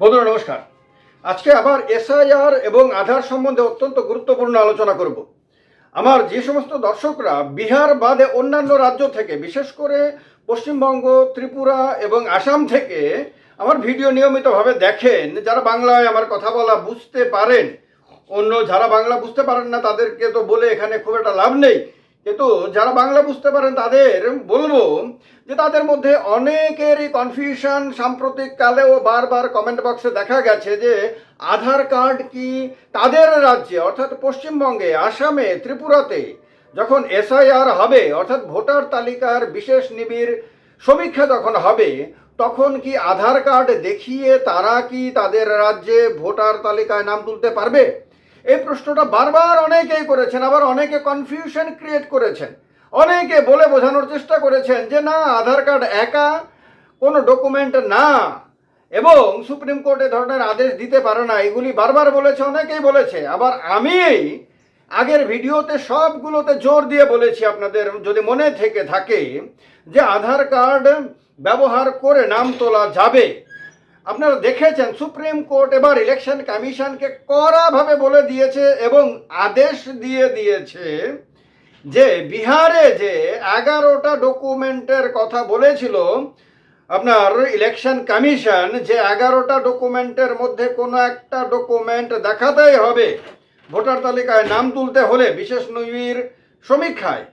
বন্ধুরা, নমস্কার। আজকে আবার এসআইআর এবং আধার সম্বন্ধে অত্যন্ত গুরুত্বপূর্ণ আলোচনা করব। আমার যে সমস্ত দর্শকরা বিহার বাদে অন্যান্য রাজ্য থেকে, বিশেষ করে পশ্চিমবঙ্গ, ত্রিপুরা এবং আসাম থেকে আমার ভিডিও নিয়মিতভাবে দেখেন, যারা বাংলায় আমার কথা বলা বুঝতে পারেন, অন্য যারা বাংলা বুঝতে পারেন না, তাদেরকে তো বলে এখানে খুব একটা লাভ নেই। কিন্তু যারা বাংলা বুঝতে পারেন, তাদের বলব যে তাদের মধ্যে অনেকেরই কনফিউশন সাম্প্রতিক কালেও বারবার কমেন্ট বক্সে দেখা গেছে যে আধার কার্ড কি তাদের রাজ্যে, অর্থাৎ পশ্চিমবঙ্গে, আসামে, ত্রিপুরাতে যখন এসআইআর হবে, অর্থাৎ ভোটার তালিকার বিশেষ নিবিড় সমীক্ষা যখন হবে, তখন কি আধার কার্ড দেখিয়ে তারা কি তাদের রাজ্যে ভোটার তালিকায় নাম তুলতে পারবে? এই প্রশ্নটা বারবার অনেকেই করেছেন, আবার অনেকে কনফিউশন ক্রিয়েট করেছেন। অনেকে বলে বোঝানোর চেষ্টা করেছেন যে না, আধার কার্ড একা, কোনো ডকুমেন্ট না, এবং সুপ্রিম কোর্ট এ ধরনের আদেশ দিতে পারে না, এগুলি বারবার বলেছে, অনেকেই বলেছে। আবার আমি আগের ভিডিওতে সবগুলোতে জোর দিয়ে বলেছি আপনাদের, যদি মনে থেকে থাকে যে আধার কার্ড ব্যবহার করে নাম তোলা যাবে। আপনারা দেখেছেন সুপ্রিম কোর্ট এবার ইলেকশন কমিশনকে কড়াভাবে বলে দিয়েছে এবং আদেশ দিয়ে দিয়েছে যে বিহারে যে এগারোটা ডকুমেন্টের কথা বলেছিল আপনার ইলেকশন কমিশন, যে এগারোটা ডকুমেন্টের মধ্যে কোনো একটা ডকুমেন্ট দেখাতেই হবে। ভোটার তালিকায় নাম তুলতে হলে বিশেষ নজির সমীক্ষায়।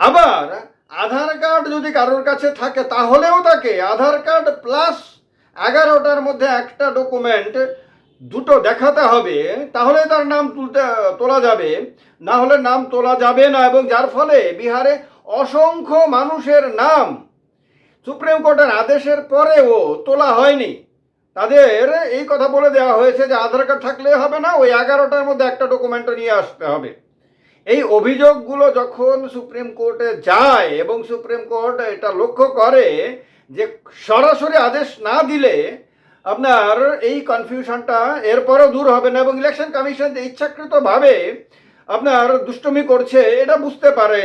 আবার আধার কার্ড যদি কারোর কাছে থাকে, তাহলেও তাকে আধার কার্ড প্লাস এগারোটার মধ্যে একটা ডকুমেন্ট দুটো দেখাতে হবে, তাহলে তার নাম তুলতে, তোলা যাবে। না হলে নাম তোলা যাবে না, এবং যার ফলে বিহারে অসংখ্য মানুষের নাম সুপ্রিম কোর্টের আদেশের পরেও তোলা হয়নি। তাদের এই কথা বলে দেওয়া হয়েছে যে আধার কার্ড থাকলে হবে না, ওই এগারোটার মধ্যে একটা ডকুমেন্টও নিয়ে আসতে হবে। এই অভিযোগগুলো যখন সুপ্রিম কোর্টে যায় এবং সুপ্রিম কোর্ট এটা লক্ষ্য করে যে সরাসরি আদেশ না দিলে আপনার এই কনফিউশনটা এরপরও দূর হবে না এবং ইলেকশন কমিশন যে ইচ্ছাকৃতভাবে আপনার দুষ্টমি করছে, এটা বুঝতে পারে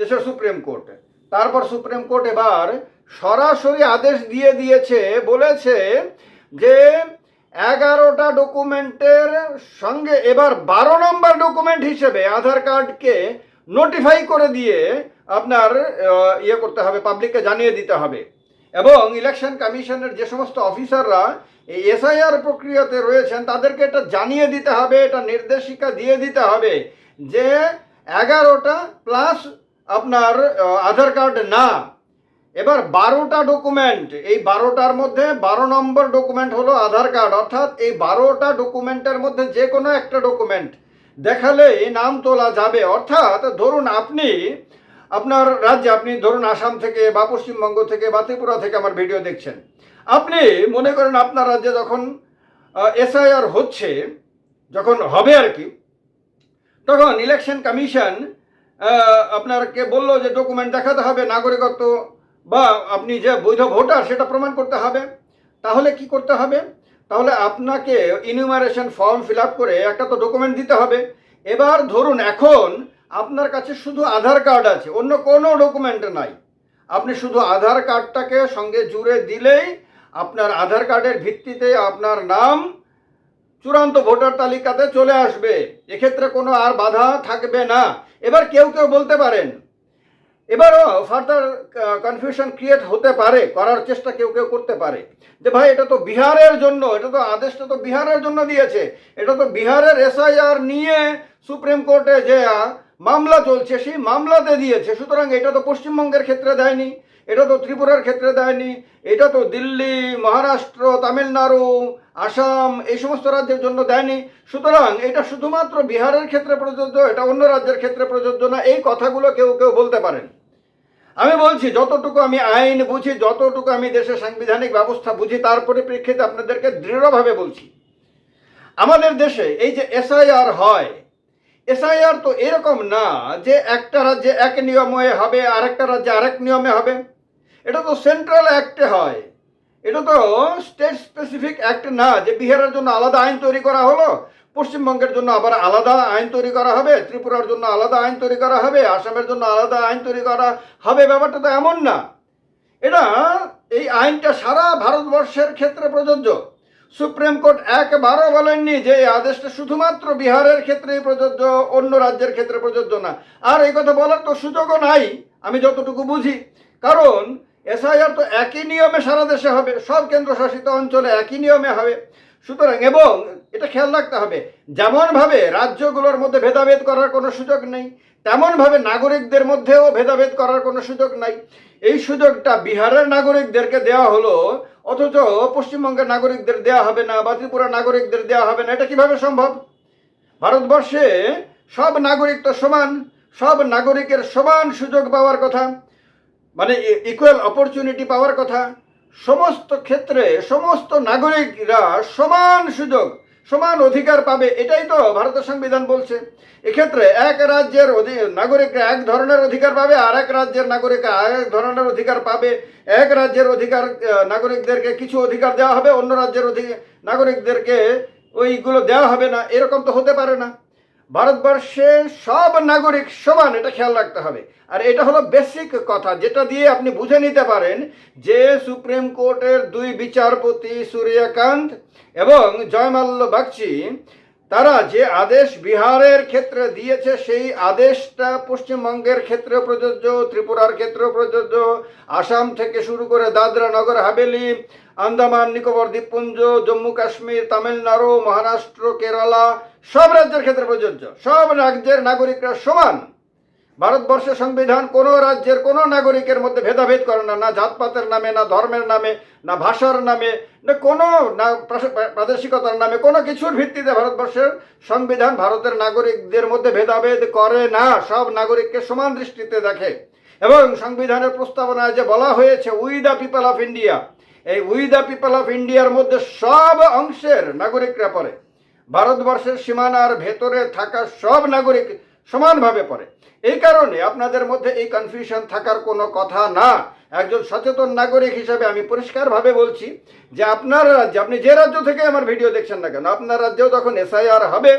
দেশের সুপ্রিম কোর্ট। তারপর সুপ্রিম কোর্ট এবার সরাসরি আদেশ দিয়ে দিয়েছে, বলেছে যে এগারোটা ডকুমেন্টের সঙ্গে এবার বারো নম্বর ডকুমেন্ট হিসেবে আধার কার্ডকে নোটিফাই করে দিয়ে আপনার ইয়ে করতে হবে পাবলিককে জানিয়ে দিতে হবে। এবং ইলেকশন কমিশনের যে সমস্ত অফিসাররা এই এসআইআর প্রক্রিয়াতে রয়েছেন, তাদেরকে এটা জানিয়ে দিতে হবে, এটা নির্দেশিকা দিয়ে দিতে হবে যে এগারোটা প্লাস আপনার আধার কার্ড না। এবার বারোটা ডকুমেন্ট এই বারোটার মধ্যে বারো নম্বর ডকুমেন্ট হলো আধার কার্ড। অর্থাৎ এই বারোটা ডকুমেন্টের মধ্যে যে কোনো একটা ডকুমেন্ট দেখালেই নাম তোলা যাবে। অর্থাৎ ধরুন আপনি আপনার রাজ্যে আপনি ধরুন আসাম থেকে বা পশ্চিমবঙ্গ থেকে বা ত্রিপুরা থেকে আমার ভিডিও দেখছেন। আপনি মনে করেন আপনার রাজ্যে যখন এসআইআর হচ্ছে, যখন হবে আর কি, তখন ইলেকশন কমিশন আপনারকে বলল যে ডকুমেন্ট দেখাতে হবে নাগরিকত্ব বা আপনি যে বৈধ ভোটার সেটা প্রমাণ করতে হবে। তাহলে কি করতে হবে? তাহলে আপনাকে ইনিউমারেশন ফর্ম ফিল করে একটা তো ডকুমেন্ট দিতে হবে। এবার ধরুন এখন আপনার কাছে শুধু আধার কার্ড আছে, অন্য কোনো ডকুমেন্ট নাই। আপনি শুধু আধার কার্ডটাকে সঙ্গে জুড়ে দিলেই আপনার আধার কার্ডের ভিত্তিতে আপনার নাম চূড়ান্ত ভোটার তালিকাতে চলে আসবে। এক্ষেত্রে কোনো আর বাধা থাকবে না। এবার কেউ কেউ বলতে পারেন, এবারও ফার্দার কনফিউশন ক্রিয়েট হতে পারে, করার চেষ্টা কেউ কেউ করতে পারে। যে ভাই, এটা তো বিহারের জন্য, এটা তো আদেশটা তো বিহারের জন্য দিয়েছে। এটা তো বিহারের এসআইআর নিয়ে সুপ্রিম কোর্টে যে মামলা চলছে, সেই মামলাতে দিয়েছে। সুতরাং এটা তো পশ্চিমবঙ্গের ক্ষেত্রে দেয়নি, এটা তো ত্রিপুরার ক্ষেত্রে দেয়নি, এটা তো দিল্লি, মহারাষ্ট্র, তামিলনাড়ু, আসাম, এই সমস্ত রাজ্যের জন্য দেয়নি। সুতরাং এটা শুধুমাত্র বিহারের ক্ষেত্রে প্রযোজ্য, এটা অন্য রাজ্যের ক্ষেত্রে প্রযোজ্য না, এই কথাগুলো কেউ কেউ বলতে পারেন। আমি বলছি, যতটুকু আমি আইন বুঝি, যতটুকু আমি দেশের সাংবিধানিক ব্যবস্থা বুঝি, তার পরিপ্রেক্ষিতে আপনাদেরকে দৃঢ়ভাবে বলছি। আমাদের দেশে এই যে এসআইআর হয় এসআইআর তো এরকম না যে একটা রাজ্যে এক নিয়মে হবে আর একটা রাজ্যে আরেক নিয়মে হবে। এটা তো সেন্ট্রাল অ্যাক্টে হয়। এটা তো স্টেট স্পেসিফিক অ্যাক্ট না, যে বিহারের জন্য আলাদা আইন তৈরি করা হলো, পশ্চিমবঙ্গের জন্য আবার আলাদা আইন তৈরি করা হবে, ত্রিপুরার জন্য আলাদা আইন তৈরি করা হবে, আসামের জন্য আলাদা আইন তৈরি করা হবে। ব্যাপারটা তো এমন না। এটা এই আইনটা সারা ভারতবর্ষের ক্ষেত্রে প্রযোজ্য। সুপ্রিম কোর্ট একবারও বলেননি যে এই আদেশটা শুধুমাত্র বিহারের ক্ষেত্রেই প্রযোজ্য, অন্য রাজ্যের ক্ষেত্রে প্রযোজ্য না। আর এই কথা বলার তো সুযোগও নাই, আমি যতটুকু বুঝি। কারণ এসআইআর তো একই নিয়মে সারা দেশে হবে, সব কেন্দ্রশাসিত অঞ্চলে একই নিয়মে হবে। সুতরাং এবং এটা খেয়াল রাখতে হবে, যেমনভাবে রাজ্যগুলোর মধ্যে ভেদাভেদ করার কোনো সুযোগ নেই, তেমনভাবে নাগরিকদের মধ্যেও ভেদাভেদ করার কোনো সুযোগ নাই। এই সুযোগটা বিহারের নাগরিকদেরকে দেওয়া হলো অথচ পশ্চিমবঙ্গের নাগরিকদের দেয়া হবে না, বা ত্রিপুরা নাগরিকদের দেয়া হবে না, এটা কীভাবে সম্ভব? ভারতবর্ষে সব নাগরিক তো সমান, সব নাগরিকের সমান সুযোগ পাওয়ার কথা মানে ইকুয়াল অপরচুনিটি পাওয়ার কথা, সমস্ত ক্ষেত্রে সমস্ত নাগরিকরা সমান সুযোগ সমান অধিকার পাবে, এটাই তো ভারতের সংবিধান বলছে। এক্ষেত্রে এক রাজ্যের নাগরিকরা এক ধরনের অধিকার পাবে, আর এক রাজ্যের নাগরিকরা আর এক ধরনের অধিকার পাবে। এক রাজ্যের অধিকার নাগরিকদেরকে কিছু অধিকার দেওয়া হবে, অন্য রাজ্যের অধিকার নাগরিকদেরকে ওইগুলো দেওয়া হবে না। এরকম তো হতে পারে না। ভারতবর্ষে সব নাগরিক সমান, এটা খেয়াল রাখতে হবে। আর এটা হলো বেসিক কথা, যেটা দিয়ে আপনি বুঝে নিতে পারেন যে সুপ্রিম কোর্টের দুই বিচারপতি সূর্যকান্ত এবং জয়মাল্য বাগচি, তারা যে আদেশ বিহারের ক্ষেত্রে দিয়েছে, সেই আদেশটা পশ্চিমবঙ্গের ক্ষেত্রে প্রযোজ্য, ত্রিপুরার ক্ষেত্রে প্রযোজ্য, আসাম থেকে শুরু করে দাদরা নগর, হাভেলি, আন্দামান, নিকোবর, দ্বীপপুঞ্জ জম্মু কাশ্মীর তামিলনাড়ু, মহারাষ্ট্র, কেরালা সব রাজ্যের ক্ষেত্রে প্রযোজ্য। সব রাজ্যের নাগরিকরা সমান। ভারতবর্ষের সংবিধান কোনো রাজ্যের কোনো নাগরিকের মধ্যে ভেদাভেদ করে না না জাতপাতের নামে, না ধর্মের নামে, না ভাষার নামে, না কোনো না প্রাদেশিকতার নামে, কোনো কিছুর ভিত্তিতে ভারতবর্ষের সংবিধান ভারতের নাগরিকদের মধ্যে ভেদাভেদ করে না। সব নাগরিককে সমান দৃষ্টিতে দেখে। এবং সংবিধানের প্রস্তাবনায় যে বলা হয়েছে we the people of India এই উই দ্য পিপল অফ ইন্ডিয়ার মধ্যে সব অংশের নাগরিকরা পড়ে। ভারতবর্ষের সীমানার ভেতরে থাকা সব নাগরিক সমানভাবে পড়ে। এই কারণে আপনাদের মধ্যে এই কনফিউশন থাকার কোনো কথা না। একজন সচেতন নাগরিক হিসাবে আমি পরিষ্কারভাবে বলছি যে আপনার রাজ্যে, আপনি যে রাজ্য থেকে আমার ভিডিও দেখছেন না কেন, আপনার রাজ্যেও তখন এসআইআর হবে,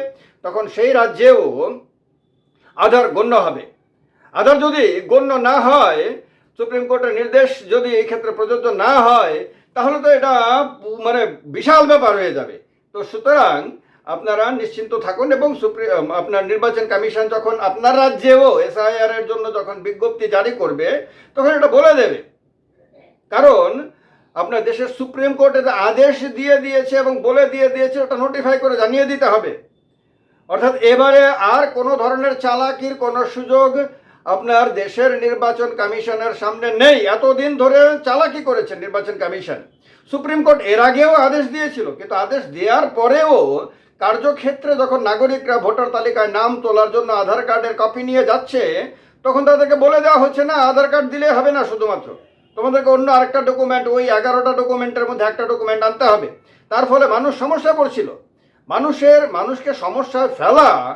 তখন সেই রাজ্যেও আধার গণ্য হবে। আধার যদি গণ্য না হয়, সুপ্রিম কোর্টের নির্দেশ যদি এই ক্ষেত্রে প্রযোজ্য না হয়, তাহলে তো এটা মানে বিশাল ব্যাপার হয়ে যাবে। তো সুতরাং আপনারা নিশ্চিন্ত থাকুন এবং সুপ্রিম আপনার নির্বাচন কমিশন যখন আপনার রাজ্যেও এসআইআর এর জন্য যখন বিজ্ঞপ্তি জারি করবে, তখন এটা বলে দেবে। কারণ আপনার দেশের সুপ্রিম কোর্ট এটা আদেশ দিয়ে দিয়েছে এবং বলে দিয়ে দিয়েছে, ওটা নোটিফাই করে জানিয়ে দিতে হবে। অর্থাৎ এবারে আর কোনো ধরনের চালাকির কোনো সুযোগ আপনার দেশের নির্বাচন কমিশনের সামনে নেই। এতদিন ধরে চালাকি করেছে নির্বাচন কমিশন। সুপ্রিম কোর্ট এর আগেও আদেশ দিয়েছিল, কিন্তু আদেশ দেওয়ার পরেও কার্যক্ষেত্রে যখন নাগরিকরা ভোটার তালিকায় নাম তোলার জন্য আধার কার্ডের কপি নিয়ে যাচ্ছে, তখন তাদেরকে বলে দেওয়া হচ্ছে না, আধার কার্ড দিলে হবে না শুধুমাত্র। তোমাদেরকে অন্য আরেকটা ডকুমেন্ট ওই এগারোটা ডকুমেন্টের মধ্যে একটা ডকুমেন্ট আনতে হবে। তার ফলে মানুষ সমস্যা পড়ছিল। মানুষের, মানুষকে সমস্যায় ফেলা,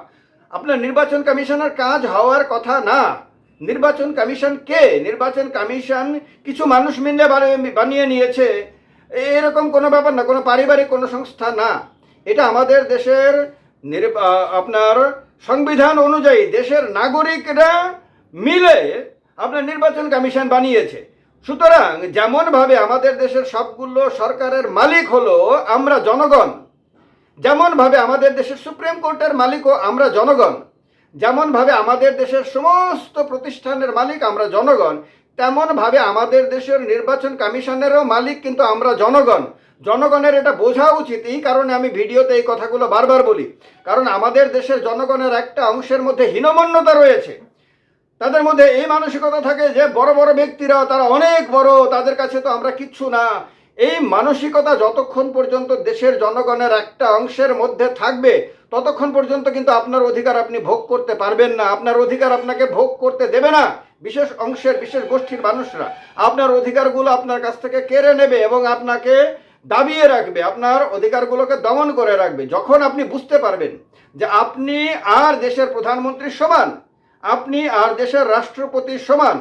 আপনার নির্বাচন কমিশনের কাজ হওয়ার কথা না। নির্বাচন কমিশন কে? নির্বাচন কমিশন কিছু মানুষ মিলে বানিয়ে- নিয়েছে। এরকম কোনো ব্যাপার না, কোনো পারিবারিক কোনো সংস্থা না। এটা আমাদের দেশের নির- আপনার সংবিধান অনুযায়ী দেশের নাগরিকরা মিলে আপনার নির্বাচন কমিশন বানিয়েছে। সুতরাং যেমনভাবে আমাদের দেশের সবগুলো সরকারের মালিক হলো আমরা জনগণ, যেমনভাবে আমাদের দেশের সুপ্রিম কোর্টের মালিকও আমরা জনগণ, যেমনভাবে আমাদের দেশের সমস্ত প্রতিষ্ঠানের মালিক আমরা জনগণ, তেমনভাবে আমাদের দেশের নির্বাচন কমিশনেরও মালিক কিন্তু আমরা জনগণ। জনগণের এটা বোঝা উচিত এই কারণে আমি ভিডিওতে এই কথাগুলো বারবার বলি। কারণ আমাদের দেশের জনগণের একটা অংশের মধ্যে হীনমন্যতা রয়েছে। তাদের মধ্যে এই মানসিকতা থাকে যে বড় বড় ব্যক্তিরা, তারা অনেক বড়, তাদের কাছে তো আমরা কিচ্ছু না। এই মানসিকতা যতক্ষণ পর্যন্ত দেশের জনগণের একটা অংশের মধ্যে থাকবে, ততক্ষণ পর্যন্ত কিন্তু আপনার অধিকার আপনি ভোগ করতে পারবেন না। আপনার অধিকার আপনাকে ভোগ করতে দেবে না, বিশেষ অংশের, বিশেষ গোষ্ঠীর মানুষরা। আপনার অধিকারগুলো আপনার কাছ থেকে কেড়ে নেবে এবং আপনাকে দাবিয়ে রাখবে, আপনার অধিকারগুলোকে দমন করে রাখবে, যখন আপনি বুঝতে পারবেন যে আপনি আর দেশের প্রধানমন্ত্রী সমান, আপনি আর দেশের রাষ্ট্রপতি সমান,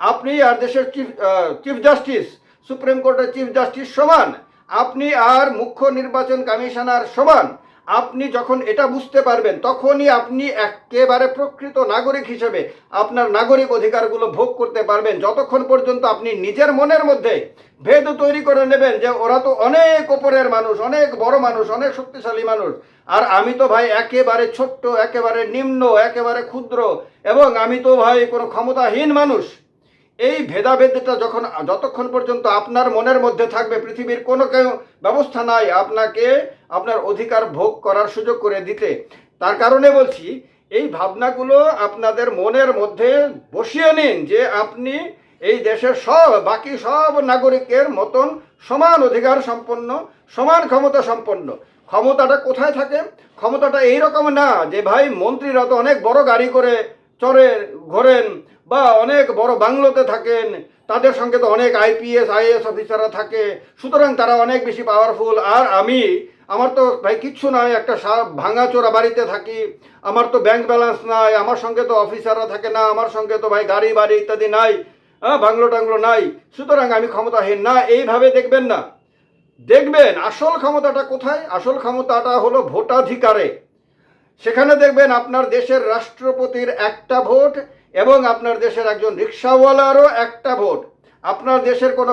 আপনি আর দেশের চিফ চিফ জাস্টিস সুপ্রিম কোর্টের চিফ জাস্টিস সমান, আপনি আর মুখ্য নির্বাচন কমিশনার সমান আপনি যখন এটা বুঝতে পারবেন, তখনই আপনি একেবারে প্রকৃত নাগরিক হিসেবে আপনার নাগরিক অধিকারগুলো ভোগ করতে পারবেন। যতক্ষণ পর্যন্ত আপনি নিজের মনের মধ্যে ভেদ তৈরি করে নেবেন যে ওরা তো অনেক ওপরের মানুষ, অনেক বড় মানুষ, অনেক শক্তিশালী মানুষ। আর আমি তো ভাই একেবারে ছোট্ট, একেবারে নিম্ন, একেবারে ক্ষুদ্র, এবং আমি তো ভাই কোনো ক্ষমতাহীন মানুষ। এই ভেদাভেদটা যখন, যতক্ষণ পর্যন্ত আপনার মনের মধ্যে থাকবে, পৃথিবীর কোনো কেউ ব্যবস্থা নাই আপনাকে আপনার অধিকার ভোগ করার সুযোগ করে দিতে। তার কারণে বলছি, এই ভাবনাগুলো আপনাদের মনের মধ্যে বসিয়ে নিন যে আপনি এই দেশের সব, বাকি সব নাগরিকের মতন সমান অধিকার সম্পন্ন, সমান ক্ষমতা সম্পন্ন। ক্ষমতাটা কোথায় থাকে? ক্ষমতাটা এইরকম না যে, ভাই মন্ত্রীরা তো অনেক বড় গাড়ি করে চড়ে, ঘোরেন বা অনেক বড় বাংলোতে থাকেন, তাদের সঙ্গে তো অনেক আইপিএস আইএস অফিসাররা থাকে। সুতরাং তারা অনেক বেশি পাওয়ারফুল আর আমি, আমার তো ভাই কিচ্ছু নয় একটা সা- ভাঙাচোরা বাড়িতে থাকি। আমার তো ব্যাংক ব্যালেন্স নাই, আমার সঙ্গে তো অফিসাররা থাকে না, আমার সঙ্গে তো ভাই গাড়ি বাড়ি ইত্যাদি নাই হ্যাঁ বাংলো টাংলো নাই। সুতরাং আমি ক্ষমতাহীন না, এইভাবে দেখবেন না। দেখবেন, আসল ক্ষমতাটা কোথায়? আসল ক্ষমতাটা হলো ভোটাধিকারে। সেখানে দেখবেন আপনার দেশের রাষ্ট্রপতির একটা ভোট এবং আপনার দেশের একজন রিক্সাওয়ালারও একটা ভোট। আপনার দেশের কোনো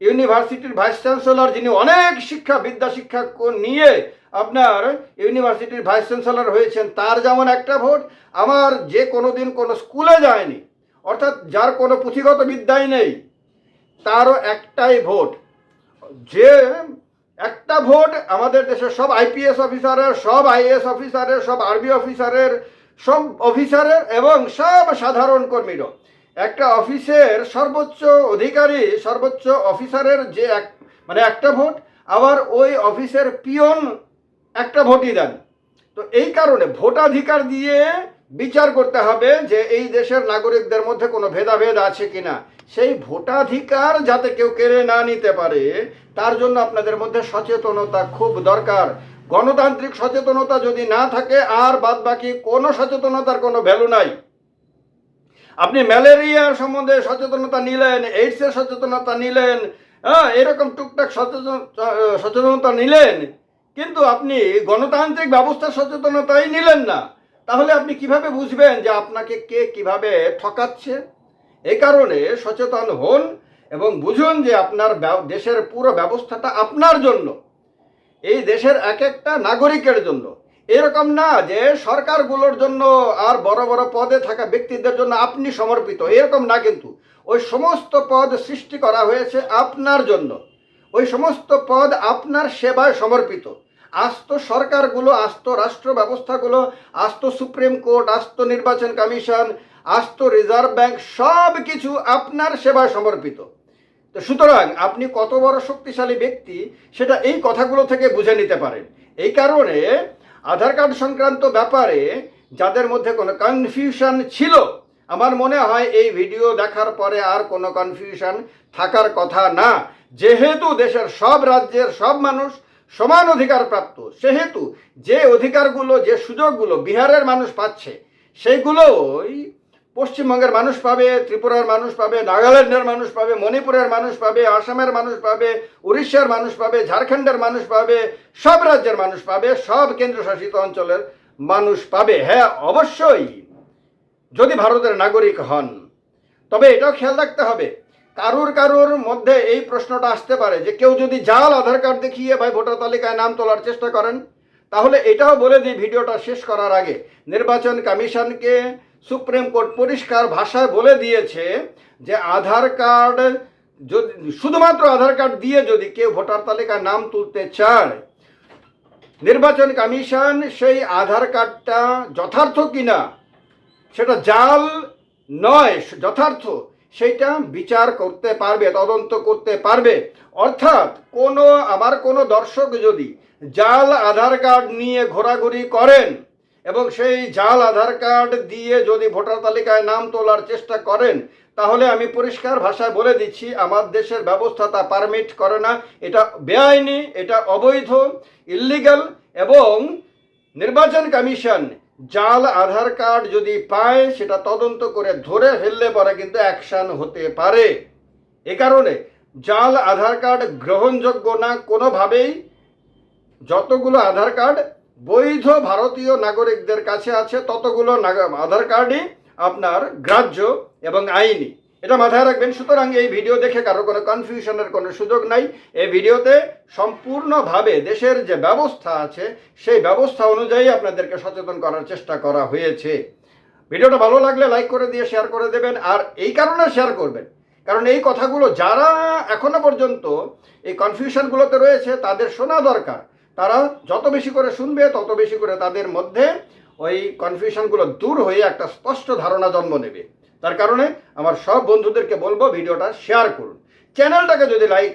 ইউনিভার্সিটির ভাইস চ্যান্সেলর যিনি অনেক শিক্ষা, বিদ্যা শিক্ষা নিয়ে আপনার ইউনিভার্সিটির ভাইস চ্যান্সেলর হয়েছেন, তার যেমন একটা ভোট, আমার যে কোনো দিন কোনো স্কুলে যায়নি, অর্থাৎ যার কোনো পুঁথিগত বিদ্যাই নেই, তারও একটাই ভোট। যে একটা ভোট আমাদের দেশের সব আইপিএস অফিসারের, সব আইএস অফিসারের, সব আরবি অফিসারের সব অফিসারের এবং সব সাধারণ কর্মীরও। একটা অফিসের সর্বোচ্চ অধিকারী, সর্বোচ্চ অফিসারের যে এক মানে একটা ভোট, আবার ওই অফিসের পিয়ন একটা ভোটই দেন। তো এই কারণে ভোটাধিকার দিয়ে বিচার করতে হবে যে এই দেশের নাগরিকদের মধ্যে কোনো ভেদাভেদ আছে কিনা। সেই ভোটাধিকার যাতে কেউ কেড়ে না নিতে পারে, তার জন্য আপনাদের মধ্যে সচেতনতা খুব দরকার। গণতান্ত্রিক সচেতনতা যদি না থাকে, আর বাদ বাকি কোনো সচেতনতার কোনো ভ্যালু নাই। আপনি ম্যালেরিয়ার সম্বন্ধে সচেতনতা নিলেন এইডসের সচেতনতা নিলেন হ্যাঁ এরকম টুকটাক সচেতন সচেতনতা নিলেন, কিন্তু আপনি গণতান্ত্রিক ব্যবস্থার সচেতনতাই নিলেন না। তাহলে আপনি কীভাবে বুঝবেন যে আপনাকে কে কীভাবে ঠকাচ্ছে? এই কারণে সচেতন হন এবং বুঝুন যে আপনার দেশের পুরো ব্যবস্থাটা আপনার জন্য। এই দেশের এক একটা নাগরিকের জন্য। এরকম না যে সরকারগুলোর জন্য আর বড় বড় পদে থাকা ব্যক্তিদের জন্য আপনি সমর্পিত। এরকম না কিন্তু। ওই সমস্ত পদ সৃষ্টি করা হয়েছে আপনার জন্য। ওই সমস্ত পদ আপনার সেবায় সমর্পিত। আস্ত সরকারগুলো, আস্ত রাষ্ট্র ব্যবস্থাগুলো, আস্ত সুপ্রিম কোর্ট, আস্ত নির্বাচন কমিশন, আস্ত রিজার্ভ ব্যাংক সব কিছু আপনার সেবায় সমর্পিত। তো সুতরাং আপনি কত বড় শক্তিশালী ব্যক্তি, সেটা এই কথাগুলো থেকে বুঝে নিতে পারেন। এই কারণে আধার কার্ড সংক্রান্ত ব্যাপারে যাদের মধ্যে কোনো কনফিউশন ছিল, আমার মনে হয় এই ভিডিও দেখার পরে আর কোনো কনফিউশন থাকার কথা না। যেহেতু দেশের সব রাজ্যের সব মানুষ সমান অধিকার প্রাপ্ত, সেহেতু যে অধিকারগুলো, যে সুযোগগুলো বিহারের মানুষ পাচ্ছে সেইগুলোই পশ্চিমবঙ্গের মানুষ পাবে, ত্রিপুরার মানুষ পাবে, নাগাল্যান্ডের মানুষ পাবে, মণিপুরের মানুষ পাবে, আসামের মানুষ পাবে, উড়িষ্যার মানুষ পাবে, ঝাড়খণ্ডের মানুষ পাবে, সব রাজ্যের মানুষ পাবে, সব কেন্দ্রশাসিত অঞ্চলের মানুষ পাবে। হ্যাঁ অবশ্যই। যদি ভারতের নাগরিক হন, তবে এটাও খেয়াল রাখতে হবে, কারুর কারুর মধ্যে এই প্রশ্নটা আসতে পারে যে কেউ যদি জাল, আধার কার্ড দেখিয়ে ভাই ভোটার তালিকায় নাম তোলার চেষ্টা করেন, তাহলে এটাও বলে দিই, ভিডিওটা শেষ করার আগে। নির্বাচন কমিশনকে সুপ্রিম কোর্ট পরিষ্কার ভাষায় বলে দিয়েছে যে আধার কার্ড যদি, শুধুমাত্র আধার কার্ড দিয়ে যদি কেউ ভোটার তালিকায় নাম তুলতে চায়, নির্বাচন কমিশন সেই আধার কার্ডটা যথার্থ কিনা, সেটা জাল নয়, যথার্থ, সেইটা বিচার করতে পারবে, তদন্ত করতে পারবে। অর্থাৎ কোনো, আমার কোনো দর্শক যদি জাল আধার কার্ড নিয়ে ঘোরাঘুরি করেন এবং সেই জাল আধার কার্ড দিয়ে যদি ভোটার তালিকায় নাম তোলার চেষ্টা করেন, তাহলে আমি পরিষ্কার ভাষায় বলে দিচ্ছি, আমার দেশের ব্যবস্থা তা পারমিট করে না। এটা বেআইনি, এটা অবৈধ, ইল্লিগাল এবং নির্বাচন কমিশন জাল আধার কার্ড যদি পায়, সেটা তদন্ত করে ধরে ফেললে পরে কিন্তু অ্যাকশন হতে পারে। এ কারণে জাল আধার কার্ড গ্রহণযোগ্য না কোনোভাবেই, যতগুলো আধার কার্ড বৈধ ভারতীয় নাগরিকদের কাছে আছে ততগুলো আধার কার্ডই আপনার গ্রাহ্য এবং আইনি। এটা মাথায় রাখবেন, সুতরাং এই ভিডিও দেখে কারও কোনো কনফিউশনের কোনো সুযোগ নাই। এই ভিডিওতে সম্পূর্ণভাবে দেশের যে ব্যবস্থা আছে, সেই ব্যবস্থা অনুযায়ী আপনাদেরকে সচেতন করার চেষ্টা করা হয়েছে। ভিডিওটা ভালো লাগলে লাইক করে দিয়ে শেয়ার করে দেবেন, আর এই কারণে শেয়ার করবেন। কারণ এই কথাগুলো যারা এখনও পর্যন্ত এই কনফিউশনগুলোতে রয়েছে, তাদের শোনা দরকার। তারা যত বেশি করে শুনবে, তত বেশি করে তাদের মধ্যে ওই কনফিউশনগুলো দূর হয়ে একটা স্পষ্ট ধারণা জন্ম নেবে। তার কারণে আমার সব বন্ধুদেরকে বলব ভিডিওটা শেয়ার করুন। চ্যানেলটাকে যদি লাইক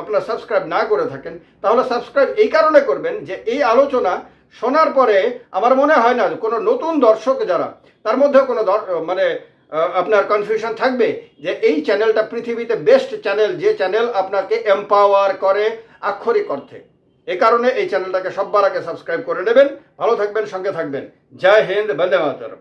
আপনার সাবস্ক্রাইব না করে থাকেন, তাহলে সাবস্ক্রাইব এই কারণে করবেন যে এই আলোচনা শোনার পরে আমার মনে হয় না কোনো নতুন দর্শক যারা, তার মধ্যে কোনো মানে আপনার কনফিউশন থাকবে যে এই চ্যানেলটা পৃথিবীতে বেস্ট চ্যানেল যে চ্যানেল আপনাকে এম্পাওয়ার করে, আক্ষরিক অর্থে। এ কারণে এই চ্যানেলটাকে সব্বার আগে সাবস্ক্রাইব করে নেবেন। ভালো থাকবেন, সঙ্গে থাকবেন। জয় হিন্দ, বন্দে মাতরম।